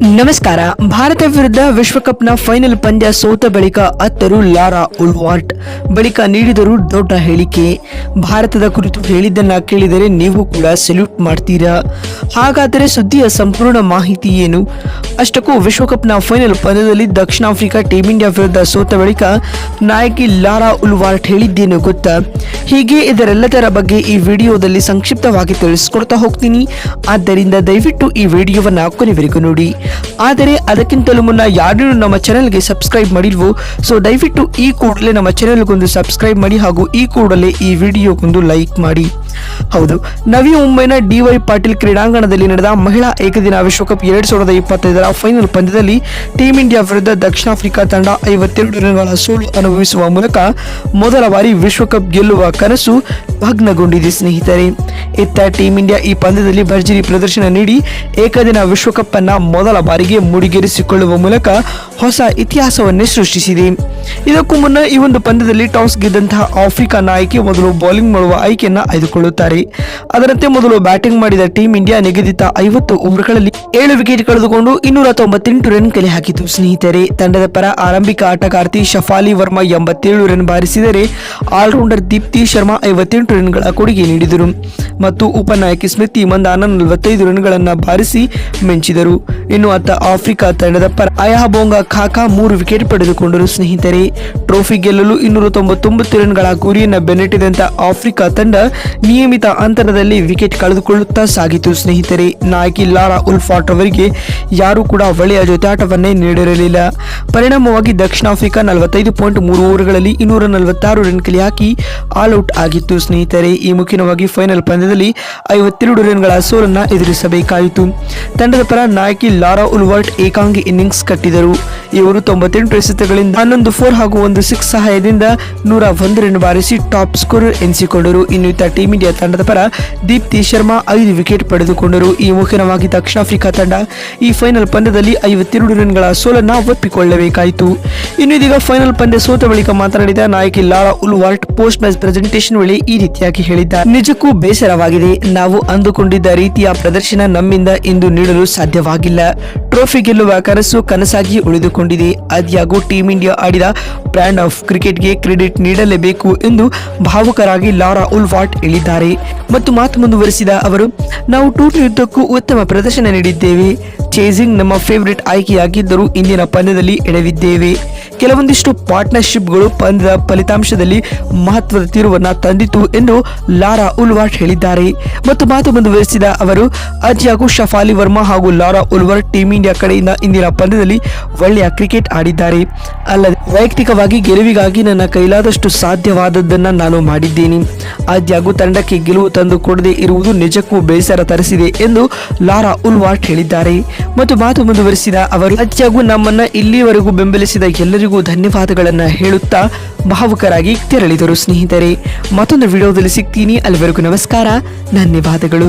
ನಮಸ್ಕಾರ. ಭಾರತ ವಿರುದ್ಧ ವಿಶ್ವಕಪ್ನ ಫೈನಲ್ ಪಂದ್ಯ ಸೋತ ಬಳಿಕ ಅತ್ತರು ಲಾರಾ ಉಲ್ವಾರ್ಟ್. ಬಳಿಕ ನೀಡಿದರು ದೊಡ್ಡ ಹೇಳಿಕೆ. ಭಾರತದ ಕುರಿತು ಹೇಳಿದ್ದನ್ನ ಕೇಳಿದರೆ ನೀವು ಕೂಡ ಸೆಲ್ಯೂಟ್ ಮಾಡ್ತೀರಾ? ಹಾಗಾದರೆ ಸುದ್ದಿಯ ಸಂಪೂರ್ಣ ಮಾಹಿತಿ ಏನು? ಅಷ್ಟಕ್ಕೂ ವಿಶ್ವಕಪ್ನ ಫೈನಲ್ ಪಂದ್ಯದಲ್ಲಿ ದಕ್ಷಿಣ ಆಫ್ರಿಕಾ ಟೀಮ್ ಇಂಡಿಯಾ ವಿರುದ್ಧ ಸೋತ ಬಳಿಕ ನಾಯಕಿ ಲಾರಾ ಉಲ್ವಾರ್ಟ್ ಹೇಳಿದ್ದೇನು ಗೊತ್ತಾ? ಹೀಗೆ ಇದರೆಲ್ಲದರ ಬಗ್ಗೆ ಈ ವಿಡಿಯೋದಲ್ಲಿ ಸಂಕ್ಷಿಪ್ತವಾಗಿ ತಿಳಿಸ್ಕೊಡ್ತಾ ಹೋಗ್ತೀನಿ. ಆದ್ದರಿಂದ ದಯವಿಟ್ಟು ಈ ವಿಡಿಯೋವನ್ನು ಕೊನೆವರೆಗೂ ನೋಡಿ. ಆದರೆ ಅದಕ್ಕಿಂತಲೂ ಮುನ್ನ ಯಾರು ನಮ್ಮ ಚಾನೆಲ್ಗೆ ಸಬ್ಸ್ಕ್ರೈಬ್ ಮಾಡಿಲ್ವೋ? ಸೊ ದಯವಿಟ್ಟು ಈ ಕೂಡಲೇ ನಮ್ಮ ಚಾನೆಲ್ಗೊಂದು ಸಬ್ಸ್ಕ್ರೈಬ್ ಮಾಡಿ ಹಾಗೂ ಈ ಕೂಡಲೇ ಈ ವಿಡಿಯೋಗೊಂದು ಲೈಕ್ ಮಾಡಿ. ಹೌದು. ನವಿ ಮುಂಬೈನ ಡಿ ವೈ ಪಾಟೀಲ್ ಕ್ರೀಡಾಂಗಣದಲ್ಲಿ ನಡೆದ ಮಹಿಳಾ ಏಕದಿನ ವಿಶ್ವಕಪ್ ಎರಡ್ ಸಾವಿರದ ಇಪ್ಪತ್ತೈದರ ಫೈನಲ್ ಪಂದ್ಯದಲ್ಲಿ ಟೀಂ ಇಂಡಿಯಾ ವಿರುದ್ಧ ದಕ್ಷಿಣ ಆಫ್ರಿಕಾ ತಂಡ ಐವತ್ತೆರಡು ರನ್ಗಳ ಸೋಲು ಅನುಭವಿಸುವ ಮೂಲಕ ಮೊದಲ ಬಾರಿ ವಿಶ್ವಕಪ್ ಗೆಲ್ಲುವ ಕನಸು ಭಗ್ನಗೊಂಡಿದೆ ಸ್ನೇಹಿತರೆ. ಇತ್ತ ಟೀಂ ಇಂಡಿಯಾ ಈ ಪಂದ್ಯದಲ್ಲಿ ಭರ್ಜರಿ ಪ್ರದರ್ಶನ ನೀಡಿ ಏಕದಿನ ವಿಶ್ವಕಪ್ ಅನ್ನ ಮೊದಲ ಬಾರಿಗೆ ಮುಡಿಗೇರಿಸಿಕೊಳ್ಳುವ ಮೂಲಕ ಹೊಸ ಇತಿಹಾಸವನ್ನೇ ಸೃಷ್ಟಿಸಿದೆ. ಇದಕ್ಕೂ ಮುನ್ನ ಈ ಒಂದು ಪಂದ್ಯದಲ್ಲಿ ಟಾಸ್ ಗೆದ್ದಂತಹ ಆಫ್ರಿಕಾ ನಾಯಕಿ ಮೊದಲು ಬೌಲಿಂಗ್ ಮಾಡುವ ಆಯ್ಕೆಯನ್ನು ಆಯ್ದುಕೊಳ್ಳುತ್ತಾರೆ. ಅದರಂತೆ ಮೊದಲು ಬ್ಯಾಟಿಂಗ್ ಮಾಡಿದ ಟೀಂ ಇಂಡಿಯಾ ನಿಗದಿತ ಐವತ್ತು ಓವರ್ಗಳಲ್ಲಿ ಏಳು ವಿಕೆಟ್ ಕಳೆದುಕೊಂಡು ಇನ್ನೂರ ತೊಂಬತ್ತೆಂಟು ರನ್ ಕಲೆ ಹಾಕಿತು. ಸ್ನೇಹಿತರೆ, ತಂಡದ ಪರ ಆರಂಭಿಕ ಆಟಗಾರ್ತಿ ಶಫಾಲಿ ವರ್ಮಾ ಎಂಬತ್ತೇಳು ರನ್ ಬಾರಿಸಿದರೆ ಆಲ್ರೌಂಡರ್ ದೀಪ್ತಿ ಶರ್ಮಾ ಐವತ್ತೆಂಟು ರನ್ಗಳ ಕೊಡುಗೆ ನೀಡಿದರು. ಮತ್ತು ಉಪನಾಯಕಿ ಸ್ಮೃತಿ ಮಂದಾನ ನಲವತ್ತೈದು ರನ್ಗಳನ್ನು ಬಾರಿಸಿ ಮೆಂಚಿದರು. ಇನ್ನು ಅತ್ತ ಆಫ್ರಿಕಾ ತಂಡದ ಪರ ಅಯಾಬೋಂಗಾ ಖಾಕಾ ಮೂರು ವಿಕೆಟ್ ಪಡೆದುಕೊಂಡರು. ಸ್ನೇಹಿತರೆ, ಟ್ರೋಫಿ ಗೆಲ್ಲಲು ಇನ್ನೂರ ತೊಂಬತ್ತೊಂಬತ್ತು ರನ್ಗಳ ಗುರಿಯನ್ನು ಬೆನ್ನಟ್ಟಿದಂತ ಆಫ್ರಿಕಾ ತಂಡ ನಿಯಮಿತ ಅಂತರದಲ್ಲಿ ವಿಕೆಟ್ ಕಳೆದುಕೊಳ್ಳುತ್ತಾ ಸಾಗಿತು. ಸ್ನೇಹಿತರೆ, ನಾಯಕಿ ಲಾರಾ ಉಲ್ಫಾಟ್ ಅವರಿಗೆ ಯಾರೂ ಕೂಡ ಒಳ್ಳೆಯ ಜೊತೆಯಾಟವನ್ನೇ ನೀಡಿರಲಿಲ್ಲ. ಪರಿಣಾಮವಾಗಿ ದಕ್ಷಿಣ ಆಫ್ರಿಕಾ ನಲವತ್ತೈದು ಪಾಯಿಂಟ್ ಮೂರು ಓವರ್ಗಳಲ್ಲಿ ಇನ್ನೂರ ನಲವತ್ತಾರು ರನ್ ಕಲೆ ಹಾಕಿ ಆಲ್ ಔಟ್ ಆಗಿತ್ತು. ಸ್ನೇಹಿತರೆ, ಈ ಮುಖ್ಯವಾಗಿ ಫೈನಲ್ ಪಂದ್ಯದಲ್ಲಿ ಐವತ್ತೆರಡು ರನ್ಗಳ ಸೋಲನ್ನು ಎದುರಿಸಬೇಕಾಯಿತು. ತಂಡದ ಪರ ನಾಯಕಿ ಲಾರಾ ಉಲ್ವರ್ಟ್ ಏಕಾಂಗಿ ಇನ್ನಿಂಗ್ಸ್ ಕಟ್ಟಿದರು. ಇವರು ತೊಂಬತ್ತೆಂಟು ಎಸೆತಗಳಿಂದ ಹನ್ನೊಂದು ಫೋರ್ ಹಾಗೂ ಒಂದು ಸಿಕ್ಸ್ ಸಹಾಯದಿಂದ ನೂರ ಒಂದು ರನ್ ಬಾರಿಸಿ ಟಾಪ್ ಸ್ಕೋರರ್ ಎನಿಸಿಕೊಂಡರು. ಇನ್ನಿತ ಟೀಮ್ ಇಂಡಿಯಾ ತಂಡದ ಪರ ದೀಪ್ತಿ ಶರ್ಮಾ ಐದು ವಿಕೆಟ್ ಪಡೆದುಕೊಂಡರು. ಈ ಮುಖ್ಯವಾಗಿ ದಕ್ಷಿಣ ಆಫ್ರಿಕಾ ತಂಡ ಈ ಫೈನಲ್ ಪಂದ್ಯದಲ್ಲಿ ಐವತ್ತೆರಡು ರನ್ಗಳ ಸೋಲನ್ನ ಒಪ್ಪಿಕೊಳ್ಳಬೇಕಾಯಿತು. ಇನ್ನು ಇದೀಗ ಫೈನಲ್ ಪಂದ್ಯ ಸೋತ ಬಳಿಕ ಮಾತನಾಡಿದ ನಾಯಕಿ Laura Wolvaardt post match presentation ವೇಳೆ ಈ ರೀತಿಯಾಗಿ ಹೇಳಿದ್ದ ನಿಜಕ್ಕೂ ಬೇಸರವಾಗಿದೆ. ನಾವು ಅಂದುಕೊಂಡಿದ್ದ ರೀತಿಯ ಪ್ರದರ್ಶನ ನಮ್ಮಿಂದ ಇಂದು ನೀಡಲು ಸಾಧ್ಯವಾಗಿಲ್ಲ. ಟ್ರೋಫಿ ಗೆಲ್ಲುವ ಕನಸು ಕನಸಾಗಿ ಉಳಿದುಕೊಂಡಿದೆ. ಆದಿಯಾಗೂ ಟೀಂ ಇಂಡಿಯಾ ಆಡಿದ ಬ್ರ್ಯಾಂಡ್ ಆಫ್ ಕ್ರಿಕೆಟ್ಗೆ ಕ್ರೆಡಿಟ್ ನೀಡಲೇಬೇಕು ಎಂದು ಭಾವುಕರಾಗಿ ಲಾರಾ ಉಲ್ವಾಟ್ ಹೇಳಿದ್ದಾರೆ. ಮತ್ತು ಮಾತು ಮುಂದುವರೆಸಿದ ಅವರು, ನಾವು ಟೂರ್ನಿ ಯುದ್ಧಕ್ಕೂ ಉತ್ತಮ ಪ್ರದರ್ಶನ ನೀಡಿದ್ದೇವೆ. ಚೇಸಿಂಗ್ ನಮ್ಮ ಫೇವರೇಟ್ ಆಯ್ಕೆಯಾಗಿದ್ದರೂ ಇಂದಿನ ಪಂದ್ಯದಲ್ಲಿ ಎಡವಿದ್ದೇವೆ ಕೆಲವೊಂದಿಷ್ಟು ಪಾರ್ಟ್ನರ್ಶಿಪ್ಗಳು ಪಂದ್ಯದ ಫಲಿತಾಂಶದಲ್ಲಿ ಮಹತ್ವದ ತಿರುವನ್ನ ತಂದಿತು ಎಂದು ಲಾರಾ ಉಲ್ವಾಟ್ ಹೇಳಿದ್ದಾರೆ. ಮತ್ತು ಮಾತು ಮುಂದುವರಿಸಿದ ಅವರು, ಅಜ್ಯಾಗು ಶಫಾಲಿ ವರ್ಮಾ ಹಾಗೂ ಲಾರಾ ಉಲ್ವರ್ ಟೀಂ ಇಂಡಿಯಾ ಕಡೆಯಿಂದ ಇಂದಿನ ಪಂದ್ಯದಲ್ಲಿ ಒಳ್ಳೆಯ ಕ್ರಿಕೆಟ್ ಆಡಿದ್ದಾರೆ. ಅಲ್ಲದೆ, ವೈಯಕ್ತಿಕವಾಗಿ ಗೆಲುವಿಗಾಗಿ ನನ್ನ ಕೈಲಾದಷ್ಟು ಸಾಧ್ಯವಾದದ್ದನ್ನು ನಾನು ಮಾಡಿದ್ದೇನೆ. ಆದ್ಯಾಗೂ ತಂಡಕ್ಕೆ ಗೆಲುವು ತಂದು ಕೊಡದೇ ಇರುವುದು ನಿಜಕ್ಕೂ ಬೇಸರ ತರಿಸಿದೆ ಎಂದು ಲಾರಾ ಉಲ್ವಾಟ್ ಹೇಳಿದ್ದಾರೆ. ಮತ್ತು ಮಾತು ಮುಂದುವರಿಸಿದ ಅವರು, ಅಜ್ಯಾಗೂ ನಮ್ಮನ್ನ ಇಲ್ಲಿವರೆಗೂ ಬೆಂಬಲಿಸಿದ ಎಲ್ಲರಿಗೂ ಧನ್ಯವಾದಗಳನ್ನು ಹೇಳುತ್ತಾ ಭಾವುಕರಾಗಿ ತೆರಳಿದರು ಸ್ನೇಹಿತರೆ. ಮತ್ತೊಂದು ವಿಡಿಯೋದಲ್ಲಿ ಸಿಗ್ತೀನಿ. ಅಲ್ಲಿವರೆಗೂ ನಮಸ್ಕಾರ. ಧನ್ಯವಾದಗಳು.